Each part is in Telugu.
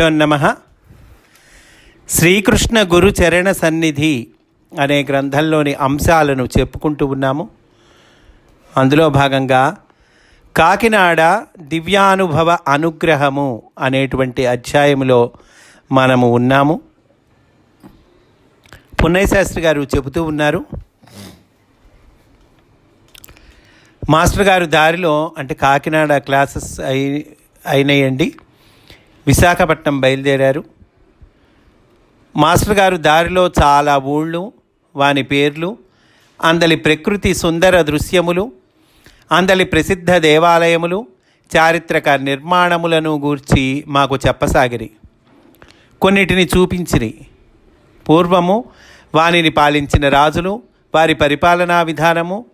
గురుభ్యో నమ. శ్రీకృష్ణ గురు చరణ సన్నిధి అనే గ్రంథంలోని అంశాలను చెప్పుకుంటూ ఉన్నాము. అందులో భాగంగా కాకినాడ దివ్యానుభవ అనుగ్రహము అనేటువంటి అధ్యాయంలో మనము ఉన్నాము. పున్నయశాస్త్రి గారు చెబుతూ ఉన్నారు. మాస్టర్ గారు దారిలో అంటే కాకినాడ క్లాసెస్ అయి అయినాయండి. విశాఖపట్నం బయలుదేరారు. మాస్టర్ గారు దారిలో చాలా ఊళ్ళు వాని పేర్లు అందలి ప్రకృతి సుందర దృశ్యములు అందలి ప్రసిద్ధ దేవాలయములు చారిత్రక నిర్మాణములను గూర్చి మాకు చెప్పసాగిరి. కొన్నిటిని చూపించిరి. పూర్వము వానిని పాలించిన రాజులు వారి పరిపాలనా విధానము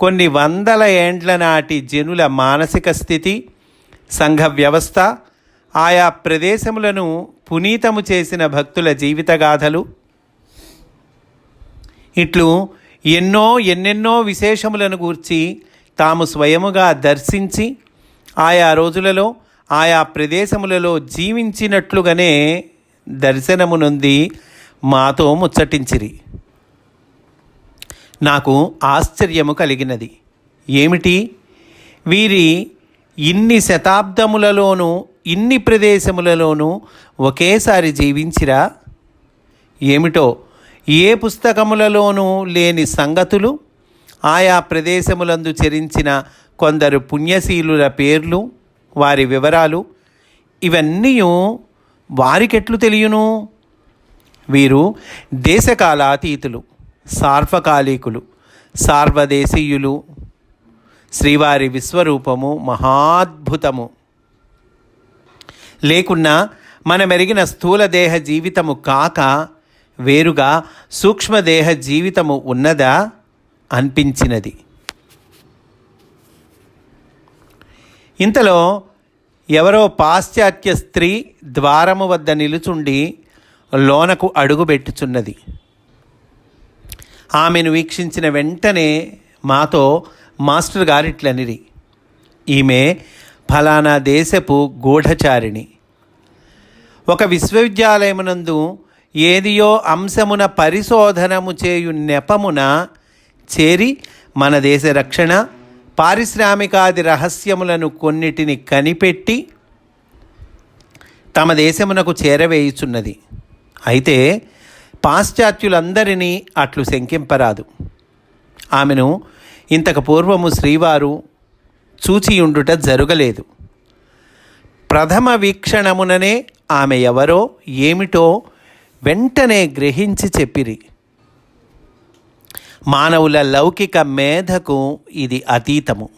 కొన్ని వందల ఏండ్ల నాటి జనుల మానసిక స్థితి సంఘ వ్యవస్థ ఆయా ప్రదేశములను పునీతము చేసిన భక్తుల జీవితగాథలు. ఇట్లు ఎన్నో ఎన్నెన్నో విశేషములను గూర్చి తాము స్వయముగా దర్శించి ఆయా రోజులలో ఆయా ప్రదేశములలో జీవించినట్లుగానే దర్శనము నుండి మాతో ముచ్చటించిరి. నాకు ఆశ్చర్యము కలిగినది. ఏమిటి? వీరి ఇన్ని శతాబ్దములలోనూ ఇన్ని ప్రదేశములలోనూ ఒకేసారి జీవించిరా? ఏమిటో? ఏ పుస్తకములలోనూ లేని సంగతులు? ఆయా ప్రదేశములందు చరించిన కొందరు పుణ్యశీలుల పేర్లు వారి వివరాలు ఇవన్నీ వారికెట్లు తెలియను? వీరు దేశకాలాతీతులు సార్వకాలికులు సార్వదేశీయులు. శ్రీవారి విశ్వరూపము మహాద్భుతము. లేకున్నా మనమెరిగిన మెరిగిన జీవితము కాక వేరుగా సూక్ష్మదేహ జీవితము ఉన్నదా అనిపించినది. ఇంతలో ఎవరో పాశ్చాత్య స్త్రీ ద్వారము వద్ద నిలుచుండి లోనకు అడుగుపెట్టుచున్నది ఆమెను వీక్షించిన వెంటనే మాతో మాస్టర్ గారిట్లనిరి ఈమె ఫలానా దేశపు గూఢచారిణి. ఒక విశ్వవిద్యాలయమునందు ఏదియో అంశమున పరిశోధనము చేయు నెపమున చేరి మన దేశ రక్షణ పారిశ్రామికాది రహస్యములను కొన్నిటిని కనిపెట్టి తమ దేశమునకు చేరవేయుచున్నది. అయితే పాశ్చాత్యులందరినీ అట్లు శంకింపరాదు. ఆమెను ఇంతకు పూర్వము శ్రీవారు చూచియుండుట జరగలేదు. ప్రథమ వీక్షణముననే ఆమె ఎవరో ఏమిటో వెంటనే గ్రహించి చెప్పిరి. మానవుల లౌకిక మేధకు ఇది అతీతము.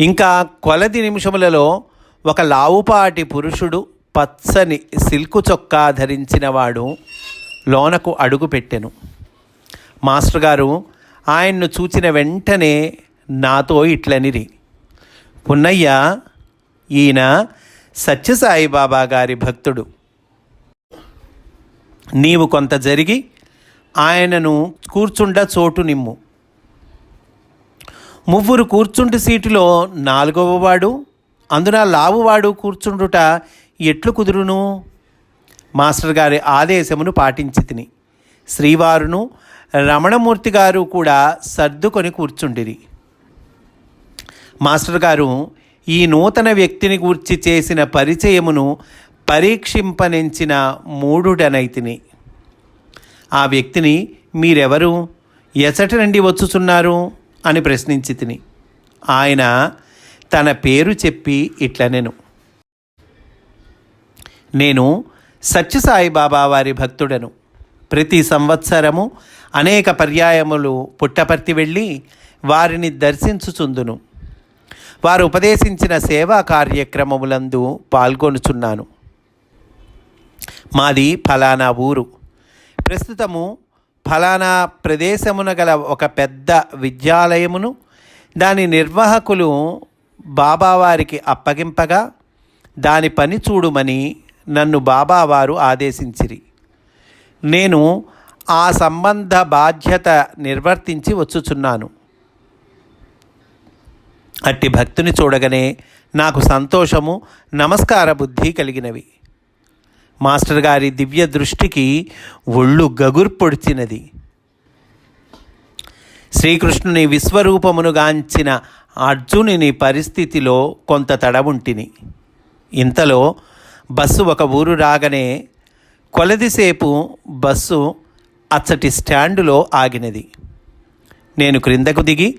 ఇంకా కొలది నిమిషములలో ఒక లావుపాటి పురుషుడు పచ్చని సిల్కు చొక్కా ధరించినవాడు లోనకు అడుగుపెట్టెను మాస్టర్ గారు ఆయన్ను చూచిన వెంటనే నాతో ఇట్లనిరి. పున్నయ్య ఈయన సత్యసాయిబాబా గారి భక్తుడు. నీవు కొంత జరిగి ఆయనను కూర్చుండ చోటు నిమ్ము. ముగ్గురు కూర్చుంటి సీటులో నాలుగవ వాడు అందున లావువాడు కూర్చుండుట ఎట్లు కుదురును? మాస్టర్ గారి ఆదేశమును పాటించి తిని. శ్రీవారును రమణమూర్తి గారు కూడా సర్దుకొని కూర్చుండిరి. మాస్టర్ గారు ఈ నూతన వ్యక్తిని గూర్చి చేసిన పరిచయమును పరీక్షింపనించిన మూఢుడనైతిని ఆ వ్యక్తిని మీరెవరు? ఎసటి నుండి వచ్చుచున్నారు? అని ప్రశ్నించి తిని. ఆయన తన పేరు చెప్పి ఇట్లనెను నేను సత్యసాయిబాబా వారి భక్తుడను. ప్రతి సంవత్సరము అనేక పర్యాయములు పుట్టపర్తి వెళ్ళి వారిని దర్శించుచుందును. వారు ఉపదేశించిన సేవా కార్యక్రమములందు పాల్గొనుచున్నాను. మాది ఫలానా ఊరు. ప్రస్తుతము ఫలానా ప్రదేశమున గల ఒక పెద్ద విద్యాలయమును దాని నిర్వాహకులు బాబావారికి అప్పగింపగా దాని పని చూడుమని నన్ను బాబావారు ఆదేశించిరి. నేను ఆ సంబంధ బాధ్యత నిర్వర్తించి వచ్చుచున్నాను. అట్టి భక్తుని చూడగానే నాకు సంతోషము నమస్కార బుద్ధి కలిగినవి. మాస్టర్ గారి దివ్య దృష్టికి ఒళ్ళు గగుర్పొడిచినది శ్రీకృష్ణుని విశ్వరూపమును గాంచిన అర్జునుని పరిస్థితిలో కొంత తడవుంటిని. ఇంతలో బస్సు ఒక ఊరు రాగానే కొలదిసేపు బస్సు అచ్చటి స్టాండులో ఆగినది. నేను క్రిందకు దిగి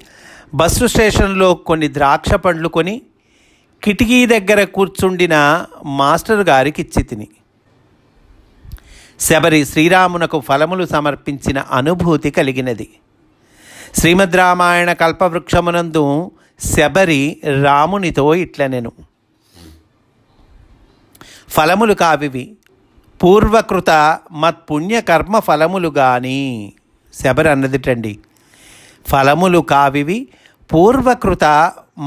బస్సు స్టేషన్లో కొన్ని ద్రాక్ష పండ్లు కొని కిటికీ దగ్గర కూర్చుండిన మాస్టర్ గారికి ఇచ్చి తిని. శబరి శ్రీరామునకు ఫలములు సమర్పించిన అనుభూతి కలిగినది. శ్రీమద్ రామాయణ కల్పవృక్షమునందు శబరి రామునితో ఇట్లనెను. ఫలములు కావివి. పూర్వకృత మత్పుణ్యకర్మ ఫలములు గాని శబరి అన్నదిటండి. ఫలములు కావివి పూర్వకృత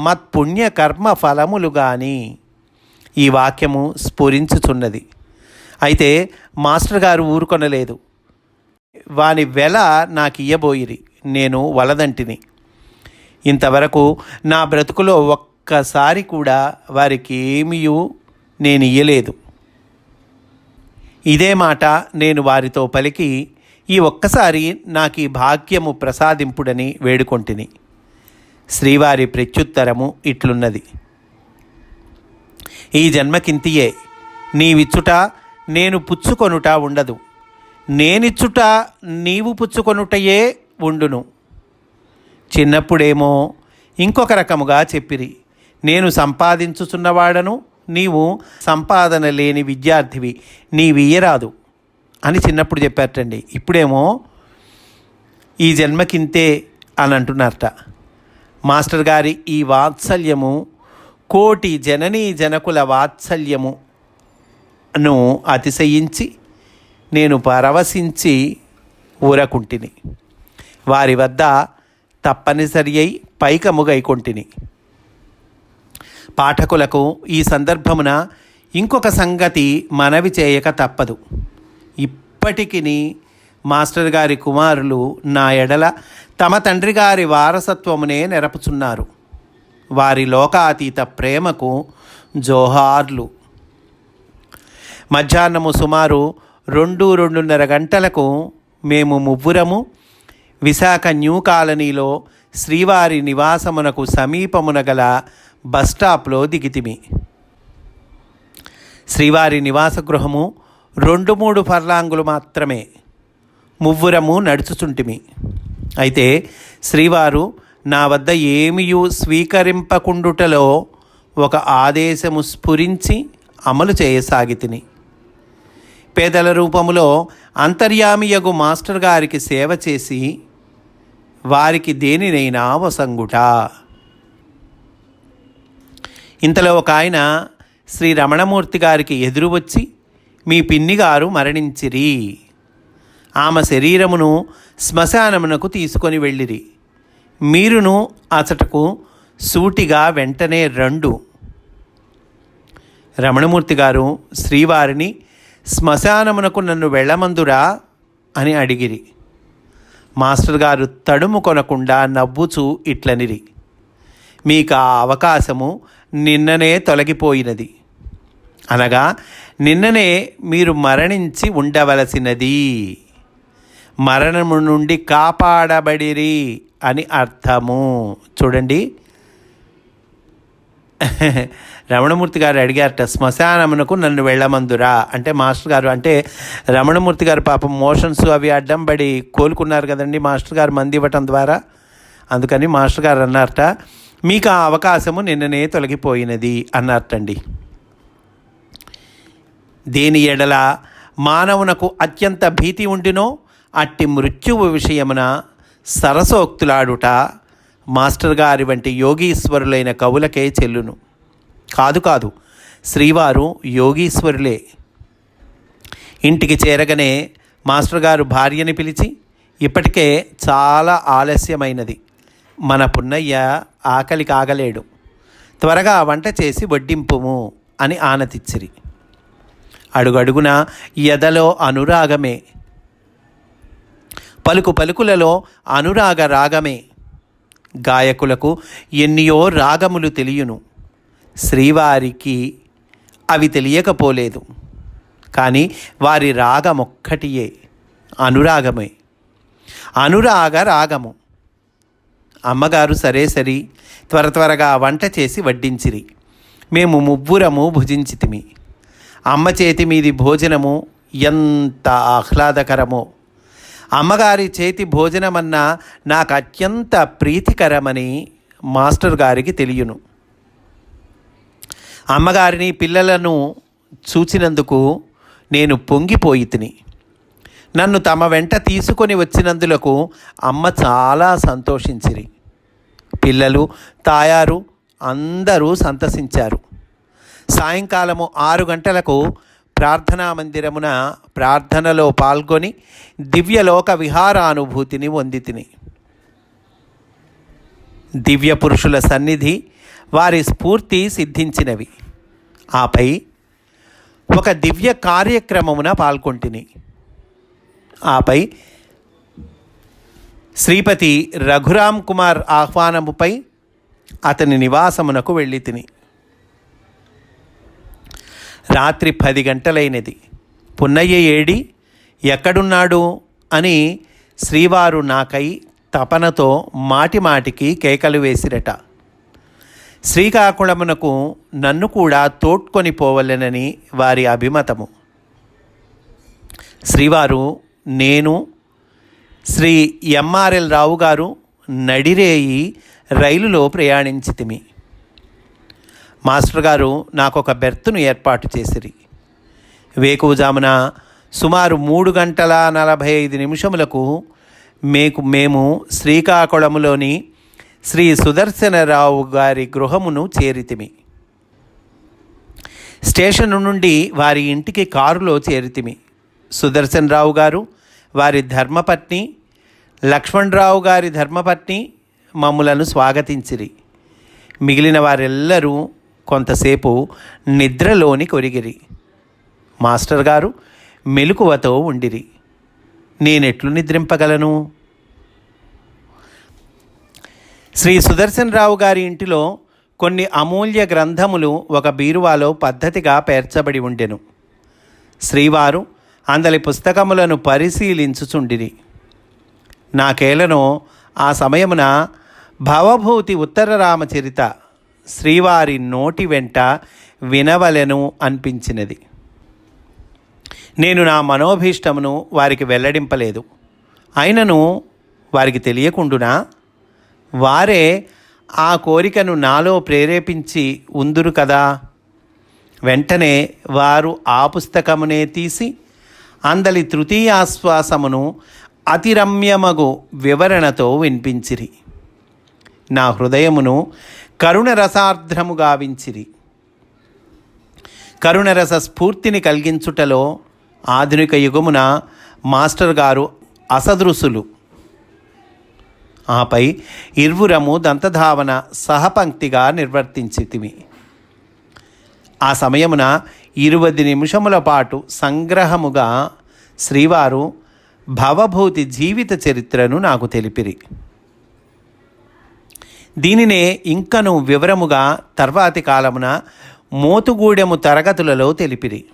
మత్పుణ్యకర్మ ఫలములు గాని ఈ వాక్యము స్ఫురించుచున్నది. అయితే మాస్టర్ గారు ఊరుకొనలేదు. వాని వెల నాకు ఇయ్యబోయిరి నేను వలదంటిని. ఇంతవరకు నా బ్రతుకులో ఒక్కసారి కూడా వారికి ఏమీయూ నేను ఇయ్యలేదు ఇదే మాట నేను వారితో పలికి ఈ ఒక్కసారి నాకు ఈ భాగ్యము ప్రసాదింపుడని వేడుకొంటిని. శ్రీవారి ప్రత్యుత్తరము ఇట్లున్నది. ఈ జన్మకింతియే నీవిచ్చుట నేను పుచ్చుకొనుట ఉండదు. నేనిచ్చుట నీవు పుచ్చుకొనుటయే ఉండును. చిన్నప్పుడేమో ఇంకొక రకముగా చెప్పిరి. నేను సంపాదించుచున్నవాడను నీవు సంపాదన లేని విద్యార్థివి నీవియ్యరాదు అని చిన్నప్పుడు చెప్పారటండి. ఇప్పుడేమో ఈ జన్మకింతే అని అంటున్నారట మాస్టర్ గారి ఈ వాత్సల్యము కోటి జననీ జనకుల వాత్సల్యమును అతిశయించి నేను పరవశించి ఊరకుంటిని. వారి వద్ద తప్పనిసరి అయి పైకముగైకొంటిని పాఠకులకు ఈ సందర్భమున ఇంకొక సంగతి మనవి చేయక తప్పదు. ఇప్పటికిని మాస్టర్ గారి కుమారులు నా ఎడల తమ తండ్రి గారి వారసత్వమునే నెరపుచున్నారు. వారి లోకాతీత ప్రేమకు జోహార్లు. మధ్యాహ్నము సుమారు రెండు రెండున్నర గంటలకు మేము ముగ్గురము విశాఖ న్యూ కాలనీలో శ్రీవారి నివాసమునకు సమీపమున గల బస్టాప్లో దిగితిమి. శ్రీవారి నివాస గృహము రెండు మూడు ఫర్లాంగులు మాత్రమే. మువ్వురము నడుచుచుంటిమి. అయితే శ్రీవారు నా వద్ద ఏమియు స్వీకరింపకుండుటలో ఒక ఆదేశము స్ఫురించి అమలు చేయసాగితిని. పేదల రూపములో అంతర్యామియగు మాస్టర్ గారికి సేవ చేసి వారికి దేనినైనా వసంగుట. ఇంతలో ఒక ఆయన శ్రీ రమణమూర్తి గారికి ఎదురు వచ్చి మీ పిన్ని గారు మరణించిరి. ఆమె శరీరమును శ్మశానమునకు తీసుకొని వెళ్ళిరి. మీరును అచటకు సూటిగా వెంటనే రెండు. రమణమూర్తి గారు శ్రీవారిని శ్మశానమునకు నన్ను వెళ్ళమందురా అని అడిగిరి. మాస్టర్ గారు తడుము కొనకుండా నవ్వుచూ ఇట్లనిరి. మీకు ఆ అవకాశము నిన్ననే తొలగిపోయినది. అనగా నిన్ననే మీరు మరణించి ఉండవలసినది. మరణము నుండి కాపాడబడిరి అని అర్థము. చూడండి. రమణమూర్తి గారు అడిగారట శ్మశానమునకు నన్ను వెళ్ళమందురా? అంటే మాస్టర్ గారు అంటే రమణమూర్తి గారు పాపం మోషన్స్ అవి అడ్డం పడి కోలుకున్నారు కదండి మాస్టర్ గారు మంది ఇవ్వటం ద్వారా. అందుకని మాస్టర్ గారు అన్నారట మీకు ఆ అవకాశము నిన్ననే తొలగిపోయినది అన్నారటండి. దేని ఎడల మానవునకు అత్యంత భీతి ఉండినో అట్టి మృత్యువు విషయమున సరసోక్తులాడుట మాస్టర్ గారి వంటి యోగీశ్వరులైన కవులకే చెల్లును. కాదు కాదు శ్రీవారు యోగీశ్వరులే. ఇంటికి చేరగానే మాస్టర్ గారు భార్యని పిలిచి ఇప్పటికే చాలా ఆలస్యమైనది. మన పున్నయ్య ఆకలి కాగలేడు త్వరగా వంట చేసి వడ్డింపుము అని ఆనతిచ్చిరి. అడుగడుగున ఎదలో అనురాగమే. పలుకు పలుకులలో అనురాగ రాగమే. గాయకులకు ఎన్నియో రాగములు తెలియను. శ్రీవారికి అవి తెలియకపోలేదు. కానీ వారి రాగం ఒక్కటియే అనురాగమే. అనురాగ రాగము. అమ్మగారు సరే సరి త్వర త్వరగా వంట చేసి వడ్డించిరి. మేము ముగ్గురము భుజించితిమి అమ్మ చేతి మీది భోజనము ఎంత ఆహ్లాదకరమో. అమ్మగారి చేతి భోజనమన్నా నాకు అత్యంత ప్రీతికరమని మాస్టర్ గారికి తెలియను. అమ్మగారిని పిల్లలను చూచినందుకు నేను పొంగిపోయి తిని నన్ను తమ వెంట తీసుకొని వచ్చినందులకు అమ్మ చాలా సంతోషించిరి. పిల్లలు తాయారు అందరూ సంతసించారు. సాయంకాలము ఆరు గంటలకు ప్రార్థనా మందిరమున ప్రార్థనలో పాల్గొని దివ్యలోక విహారానుభూతిని పొందితిని. దివ్య పురుషుల సన్నిధి వారి స్ఫూర్తి సిద్ధించినవి. ఆపై ఒక దివ్య కార్యక్రమమున పాల్గొంటిని. ఆపై శ్రీపతి రఘురామ్ కుమార్ ఆహ్వానముపై అతని నివాసమునకు వెళ్ళి తిని రాత్రి పది గంటలైనది. పున్నయ్య ఏడి ఎక్కడున్నాడు? అని శ్రీవారు నాకై తపనతో మాటి మాటికి కేకలు వేసిరట. శ్రీకాకుళమునకు నన్ను కూడా తోడ్కొని పోవలెనని వారి అభిమతము. శ్రీవారు నేను శ్రీ ఎంఆర్ఎల్ రావు గారు నడిరేయి రైలులో ప్రయాణించితిమి. మాస్టర్ గారు నాకు ఒక బెర్త్ను ఏర్పాటు చేసిరి. వేకువజామున సుమారు మూడు గంటల నలభై ఐదు నిమిషములకు మేకు మేము శ్రీకాకుళములోని శ్రీ సుదర్శనరావు గారి గృహమును చేరితిమి. స్టేషన్ నుండి వారి ఇంటికి కారులో చేరితిమి. సుదర్శన్ రావు గారు వారి ధర్మపత్ని లక్ష్మణరావు గారి ధర్మపత్ని మమ్ములను స్వాగతించిరి. మిగిలిన వారెల్లరూ కొంతసేపు నిద్రలోని కొరిగిరి. మాస్టర్ గారు మెలకువతో ఉండిరి. నేనెట్లు నిద్రింపగలను? శ్రీ సుదర్శన్ రావు గారి ఇంటిలో కొన్ని అమూల్య గ్రంథములు ఒక బీరువాలో పద్ధతిగా పేర్చబడి ఉండెను. శ్రీవారు అందలి పుస్తకములను పరిశీలించుచుండిరి. నాకేలనో ఆ సమయమున భవభూతి ఉత్తర రామచరిత శ్రీవారి నోటి వెంట వినవలెను అనిపించినది. నేను నా మనోభీష్టమును వారికి వెల్లడింపలేదు. అయినను వారికి తెలియకుండునా? వారే ఆ కోరికను నాలో ప్రేరేపించి ఉందురు కదా? వెంటనే వారు ఆ పుస్తకమునే తీసి అందలి తృతీయాశ్వాసమును అతిరమ్యమగు వివరణతో వినిపించిరి. నా హృదయమును కరుణ రసార్ధ్రము గావించిరి. కరుణరస స్ఫూర్తిని కలిగించుటలో ఆధునిక యుగమున మాస్టర్ గారు అసదృశులు. ఆపై ఇర్వురము దంతధావన సహపంక్తిగా నిర్వర్తించితిమి. ఆ సమయమున ఇరువై నిమిషముల పాటు సంగ్రహముగా శ్రీవారు భవభూతి జీవిత చరిత్రను నాకు తెలిపిరి. దీనినే ఇంకను వివరముగా తర్వాతి కాలమున మోతుగూడెము తరగతులలో తెలిపిరి.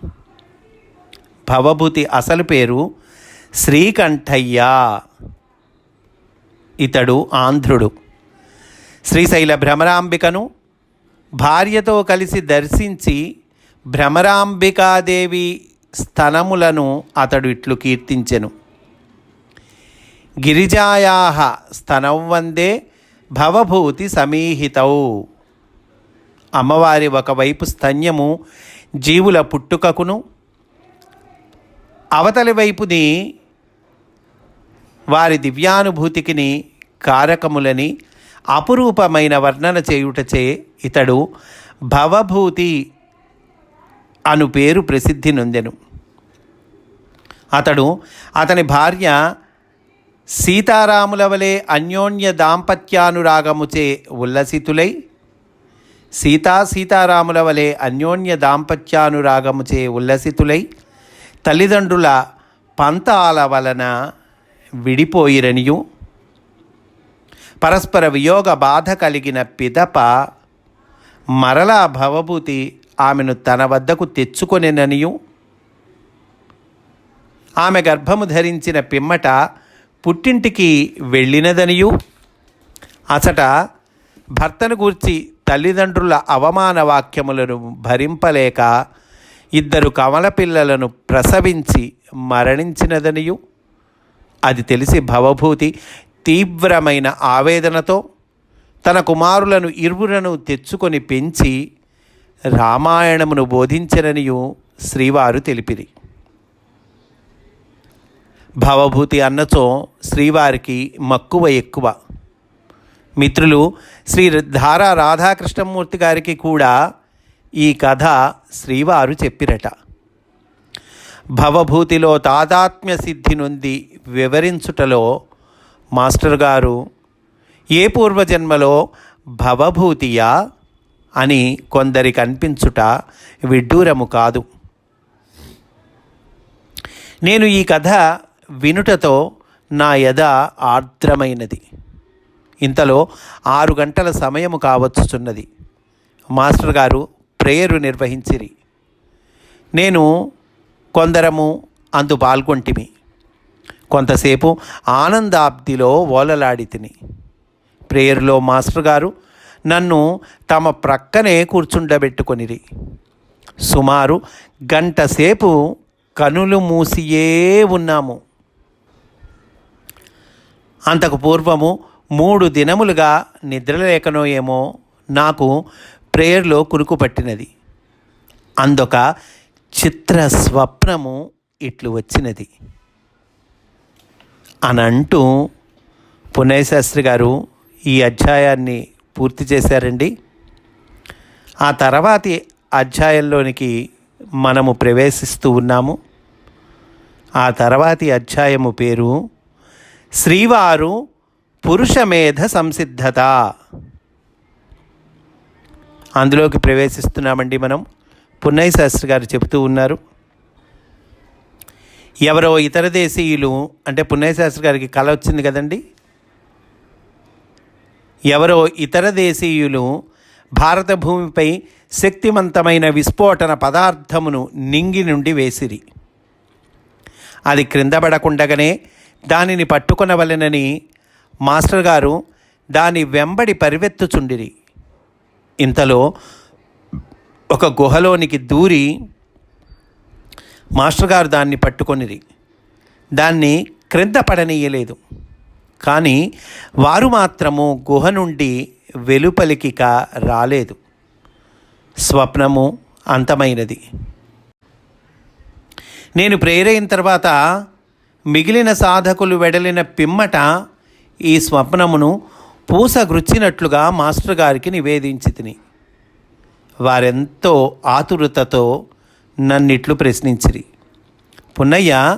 భవభూతి అసలు పేరు శ్రీకంఠయ్య. ఇతడు ఆంధ్రుడు. శ్రీశైల భ్రమరాంబికను భార్యతో కలిసి దర్శించి భ్రమరాంబికాదేవి స్థలములను అతడు ఇట్లు కీర్తించెను. గిరిజాయా స్తనం వందే భవభూతి సమీహితౌ. అమ్మవారి ఒకవైపు స్తన్యము జీవుల పుట్టుకకును అవతలి వైపుని వారి దివ్యానుభూతికిని కారకములని అపురూపమైన వర్ణన చేయుటచే ఇతడు భవభూతి అను పేరు ప్రసిద్ధి నొందెను. అతడు అతని భార్య సీతారాముల వలె అన్యోన్య దాంపత్యానురాగముచే ఉల్లసితులై సీతా సీతారాముల వలె అన్యోన్య దాంపత్యానురాగముచే ఉల్లసితులై తల్లిదండ్రుల పంతాల వలన విడిపోయిరనియు. పరస్పర వియోగ బాధ కలిగిన పిదప మరలా భవభూతి ఆమెను తన వద్దకు తెచ్చుకొనెననియు. ఆమె గర్భము ధరించిన పిమ్మట పుట్టింటికి వెళ్ళినదనియు? అసట భర్తను గూర్చి తల్లిదండ్రుల అవమాన వాక్యములను భరింపలేక ఇద్దరు కమల పిల్లలను ప్రసవించి మరణించినదనియు? అది తెలిసి భవభూతి తీవ్రమైన ఆవేదనతో తన కుమారులను ఇరువులను తెచ్చుకొని పెంచి రామాయణమును బోధించననియు శ్రీవారు తెలిపిరి. భవభూతి అన్నచో శ్రీవారికి మక్కువ ఎక్కువ. మిత్రులు శ్రీ ధారా రాధాకృష్ణమూర్తి గారికి కూడా ఈ కథ శ్రీవారు చెప్పిరట. భవభూతిలో తాదాత్మ్య సిద్ధి నుండి వివరించుటలో మాస్టర్ గారు ఏ పూర్వజన్మలో భవభూతియా అని కొందరికి అనిపించుట విడ్డూరము కాదు. నేను ఈ కథ వినుటతో నా యద ఆర్ద్రమైనది. ఇంతలో ఆరు గంటల సమయము కావచ్చుచున్నది. మాస్టర్ గారు ప్రేయరు నిర్వహించిరి. నేను కొందరము అందు పాల్గొంటిమి. కొంతసేపు ఆనందాబ్దిలో ఓలలాడి తిని. ప్రేయర్లో మాస్టర్ గారు నన్ను తమ ప్రక్కనే కూర్చుండబెట్టుకొనిరి. సుమారు గంట సేపు కనులు మూసియే ఉన్నాము. అంతకు పూర్వము మూడు దినములుగా నిద్రలేకనో ఏమో నాకు ప్రేయర్లో కురుకు పట్టినది. అందొక చిత్ర స్వప్నము ఇట్లు వచ్చినది. అని అంటూ పుణ్యశాస్త్రి గారు ఈ అధ్యాయాన్ని పూర్తి చేశారండి. ఆ తర్వాతి అధ్యాయంలోనికి మనము ప్రవేశిస్తూ ఉన్నాము. ఆ తర్వాతి అధ్యాయము పేరు శ్రీవారు పురుషమేధ సంసిద్ధత. అందులోకి ప్రవేశిస్తున్నామండి మనం. పున్నయ్య శాస్త్రి గారు చెబుతూ ఉన్నారు. ఎవరో ఇతర దేశీయులు అంటే పున్నయ్య శాస్త్రి గారికి కళ వచ్చింది కదండి. ఎవరో ఇతర దేశీయులు భారత భూమిపై శక్తివంతమైన విస్ఫోటన పదార్థమును నింగి నుండి వేసిరి. అది క్రింద పడకుండగానే దానిని పట్టుకొనవలెనని మాస్టర్ గారు దాని వెంబడి పరివెత్తుచుండిరి. ఇంతలో ఒక గుహలోనికి దూరి మాస్టర్ గారు దాన్ని పట్టుకొనిరి. దాన్ని క్రింద పడనీయలేదు. కానీ వారు మాత్రము గుహ నుండి వెలుపలికిక రాలేదు. స్వప్నము అంతమైనది. నేను ప్రేరైన తర్వాత మిగిలిన సాధకులు వెడలిన పిమ్మట ఈ స్వప్నమును పూస గుచ్చినట్లుగా మాస్టర్ గారికి నివేదించి తిని. వారెంతో ఆతురతతో నన్నిట్లు ప్రశ్నించిరి. పున్నయ్య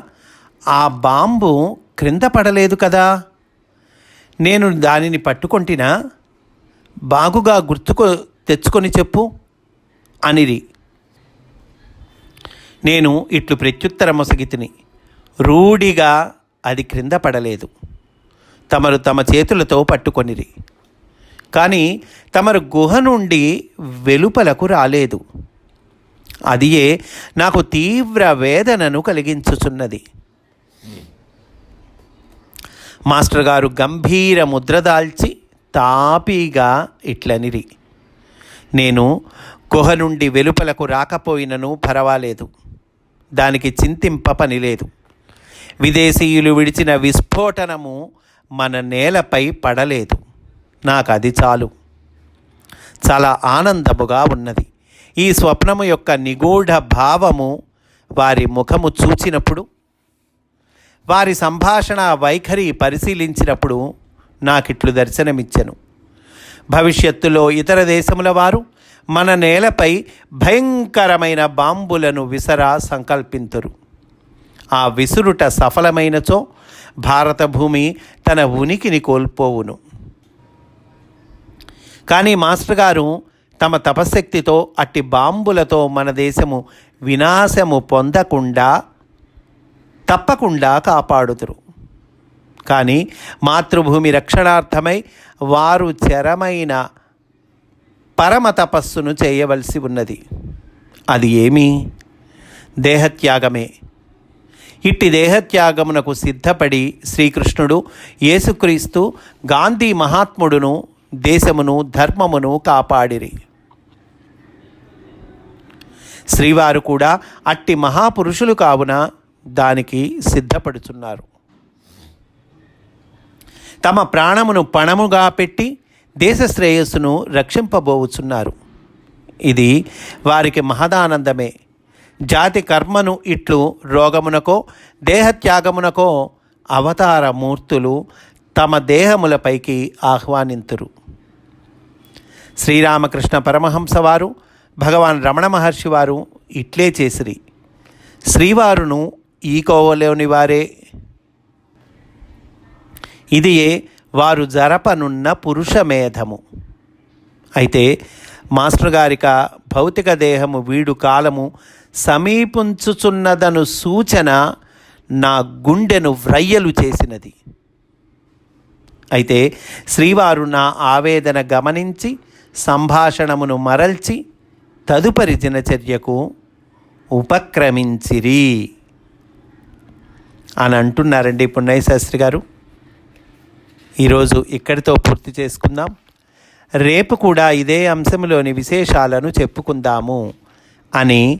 ఆ బాంబు క్రింద పడలేదు కదా? నేను దానిని పట్టుకొంటినా? బాగుగా గుర్తుకు తెచ్చుకొని చెప్పు అనిరి. నేను ఇట్లు ప్రత్యుత్తరమొసగితిని రూఢిగా అది క్రింద పడలేదు. తమరు తమ చేతులతో పట్టుకొనిరి. కానీ తమరు గుహ నుండి వెలుపలకు రాలేదు. అదియే నాకు తీవ్ర వేదనను కలిగించుచున్నది. మాస్టర్ గారు గంభీర ముద్ర దాల్చి తాపీగా ఇట్లనిరి. నేను గుహ నుండి వెలుపలకు రాకపోయినను పర్వాలేదు. దానికి చింతింప పని లేదు. విదేశీయులు విడిచిన విస్ఫోటనము మన నేలపై పడలేదు. నాకు అది చాలు. చాలా ఆనందముగా ఉన్నది. ఈ స్వప్నము యొక్క నిగూఢ భావము వారి ముఖము చూచినప్పుడు వారి సంభాషణ వైఖరి పరిశీలించినప్పుడు నాకిట్లు దర్శనమిచ్చెను. భవిష్యత్తులో ఇతర దేశముల వారు మన నేలపై భయంకరమైన బాంబులను విసరా సంకల్పింతురు. ఆ విసురుట సఫలమైనచో భారత భూమి తన ఉనికిని కోల్పోవును. కానీ మాస్టర్ గారు తమ తపశక్తితో అట్టి బాంబులతో మన దేశము వినాశము పొందకుండా తప్పకుండా కాపాడుతురు కానీ మాతృభూమి రక్షణార్థమై వారు చరమైన పరమ తపస్సును చేయవలసి ఉన్నది. అది ఏమి? దేహత్యాగమే. ఇట్టి దేహత్యాగమునకు సిద్ధపడి శ్రీకృష్ణుడు యేసుక్రీస్తు గాంధీ మహాత్ముడును దేశమును ధర్మమును కాపాడిరి. శ్రీవారు కూడా అట్టి మహాపురుషులు కావున దానికి సిద్ధపడుచున్నారు. తమ ప్రాణమును పణముగా పెట్టి దేశ శ్రేయస్సును రక్షింపబోవుచున్నారు ఇది వారికి మహదానందమే. జాతి కర్మను ఇట్లు రోగమునకో దేహత్యాగమునకో అవతార మూర్తులు తమ దేహములపైకి ఆహ్వానింతురు. శ్రీరామకృష్ణ పరమహంస వారు భగవాన్ రమణ మహర్షి వారు ఇట్లే చేసిరి. శ్రీవారును ఈ కోవలోని వారే. ఇదియే వారు జరపనున్న పురుషమేధము అయితే మాస్టర్ గారిక భౌతిక దేహము వీడు కాలము సమీపించుచున్నదను సూచన నా గుండెను వ్రయ్యలు చేసినది. అయితే శ్రీవారు నా ఆవేదన గమనించి సంభాషణమును మరల్చి తదుపరి దినచర్యకు ఉపక్రమించిరి. అని అంటున్నారండి పున్నయ్య శాస్త్రి గారు. ఈరోజు ఇక్కడితో పూర్తి చేసుకుందాం. రేపు కూడా ఇదే అంశంలోని విశేషాలను చెప్పుకుందాము అని